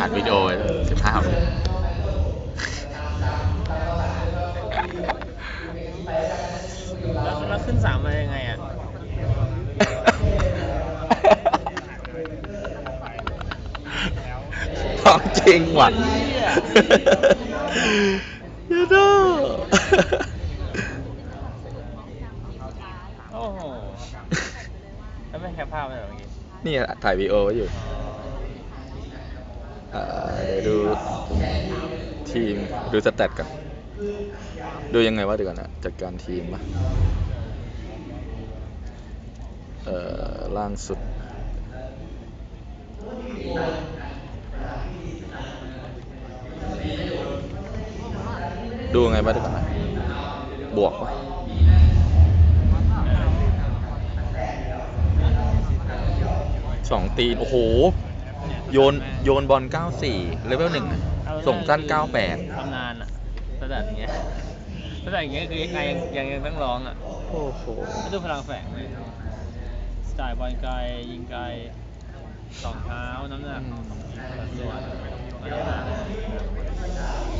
อัดวิดีโอสิบห้าแล้วแล้วขึ้นสามมายังไงอะ ของจริงหว่ะเยอดูโอ้โหแล้วไม่แคปภาพเลยเหรอเมื่อกี้ นี่ถ่ายวีโอไว้อยู่เดี๋ยวดูทีมดูสแตทกัน ดูยังไงวะเดี๋ยวก่อนนะจัดการทีมปะเอ่อล่างสุดดูยังไงวะเดี๋ยวก่อนะบวกปะ สองตีน โอ้โห โยนโยนบอล 94 เลเวลหนึ่งอะส่งสั้น 98 ตำนานอะระดับอย่างเงี้ยระดับอย่างเงี้ยคือยังไงยังยังยังต้องร้องอะโอ้โหแล้วดูพลังแฝงเลยจ่ายบอลไกลยิงไกลสองเท้าน้ำหนักสัดส่วนไม่ได้หนัก